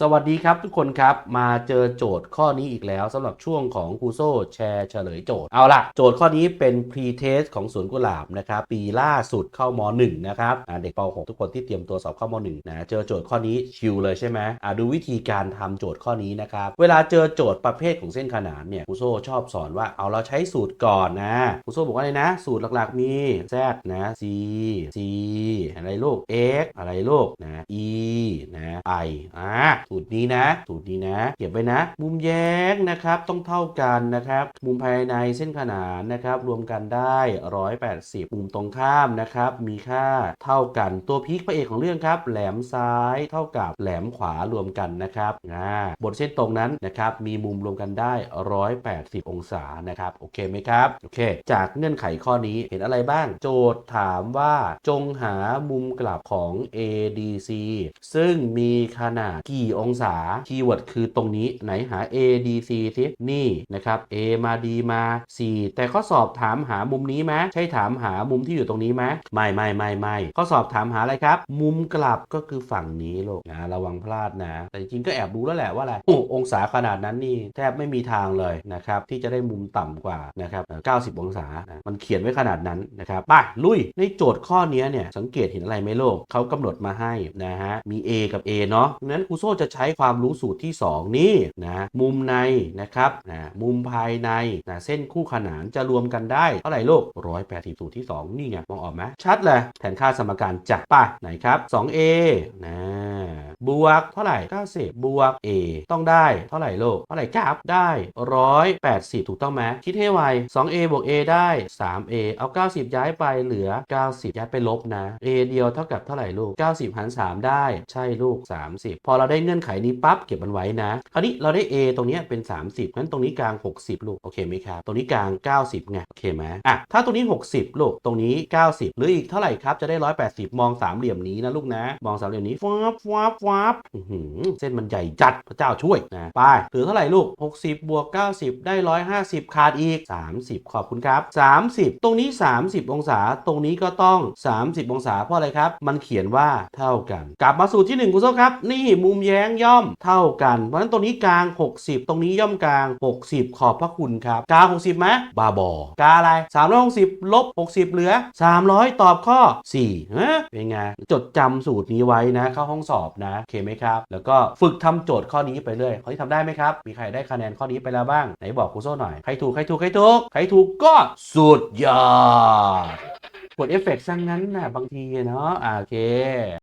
สวัสดีครับทุกคนครับ มาเจอโจทย์ข้อนี้อีกแล้วสำหรับช่วงของครูโซ่แชร์เฉลยโจทย์ เอาล่ะ โจทย์ข้อนี้เป็น pre-test ของสวนกุหลาบนะครับ ปีล่าสุดเข้าม .1 นะครับเด็กป .6 ทุกคนที่เตรียมตัวสอบเข้าม .1 นะเจอโจทย์ข้อนี้ชิลเลยใช่ไหมดูวิธีการทำโจทย์ข้อนี้นะครับ เวลาเจอโจทย์ประเภทของเส้นขนานเนี่ยครูโซ่ชอบสอนว่าเอาเราใช้สูตรก่อนนะครูโซ่บอกว่าอะไรนะ สูตรหลักๆมี z นะ c c อะไรลูก x อะไรลูกนะ e นะ i อ่าสูตรนี้นะ สูตรนี้นะ เก็บไว้นะ มุมแย้งนะครับต้องเท่ากันนะครับ มุมภายในเส้นขนานนะครับรวมกันได้ 180 มุมตรงข้ามนะครับมีค่าเท่ากันตัวพีคพระเอกของเรื่องครับ แหลมซ้ายเท่ากับแหลมขวารวมกันนะครับอ่าบนเส้นตรงนั้นนะครับมีมุมรวมกันได้ 180 องศานะครับโอเคไหมครับโอเค จากเงื่อนไขข้อนี้เห็นอะไรบ้าง โจทย์ถามว่าจงหามุมกลับของ ADC ซึ่งมีขนาดกี่องศา คีย์เวิร์ดคือตรงนี้ไหนหา ADC สินี่นะครับ A มา D มา C แต่ข้อสอบถามหามุมนี้ไหมใช่ถามหามุมที่อยู่ตรงนี้ไหมไม่ไม่ไม่ไม่ข้อสอบถามหาอะไรครับ มุมกลับก็คือฝั่งนี้โลกนะระวังพลาดนะ แต่จริงก็แอบรู้แล้วแหละว่าอะไรโอ้องศาขนาดนั้นนี่แทบไม่มีทางเลยนะครับที่จะได้มุมต่ำกว่านะครับเอ่อ90 องศานะมันเขียนไว้ขนาดนั้นนะครับไปลุยในโจทย์ข้อนี้เนี่ยสังเกตเห็นอะไรไหมโลกเขากำหนดมาให้นะฮะมี A กับ A เนาะงั้นครูโซ่จะใช้ความรู้สูตรที่ 2 นี่นะมุมในนะครับนะมุมภายในนะเส้นคู่ขนานจะรวมกันได้เท่าไหร่โลก180สูตรที่ 2 นี่ไงมองออกไหมชัดเลยแทนค่าสมการจักป่ะไหนครับ 2A นะ บวกเท่าไหร่ 90 บวก A ต้องได้เท่าไหร่โลกเท่าไหร่ครับ ได้ 180 ถูกต้องไหมคิดให้ไว 2A บวก A ได้ 3A เอา 90 ย้ายไปเหลือ 90 ย้ายไปลบนะ A เดียวเท่ากับเท่าไหร่ลูก 90 หาร 3 ได้ ใช่ลูก 30 พอเราได้เงื่อนไขนี้ปั๊บเก็บมันไว้นะ คราวนี้เราได้ A ตรงนี้เป็น 30งั้นตรงนี้กลาง 60 ลูก โอเคไหมครับ ตรงนี้กลาง 90ไง โอเคไหมอะ ถ้าตรงนี้ 60 ลูก ตรงนี้ 90 หรืออีกเท่าไหร่ครับ จะได้ 180 มองสามเหลี่ยมนี้นะลูกนะ มองสามเหลี่ยมนี้ฟับฟับฟบอื้อหือเส้นมันใหญ่จัดพระเจ้าช่วยนะไปเหลือเท่าไหร่ลูก 60 บวก 90 ได้ 150 ขาดอีก 30 ขอบคุณครับ 30 ตรงนี้ 30 องศา ตรงนี้ก็ต้อง 30 องศาเพราะอะไรครับ มันเขียนว่าเท่ากัน กลับมาสู่ที่ 1คุณโซ่ครับ นี่มุมแย้งย่อมเท่ากัน เพราะฉะนั้นตรงนี้กลาง 60 ตรงนี้ย่อมกลาง 60 ขอบพระคุณครับ กลาง 60ไหมบาบอกาอะไร 360 ลบ 60 เหลือ 300 ตอบข้อ4ฮะเป็นไงจดจำสูตรนี้ไว้นะเข้าห้องสอบนะโอเคไหมครับ แล้วก็ฝึกทำโจทย์ข้อนี้ไปเรื่อยเขาที่ทำได้ไหมครับ มีใครได้คะแนนข้อนี้ไปแล้วบ้าง ไหนบอกครูโซ่หน่อย ใครถูก ใครถูก ใครถูก ใครถูกก็สุดยอดกดเอฟเฟกต์ซะงั้นนะบางทีเนาะโอเค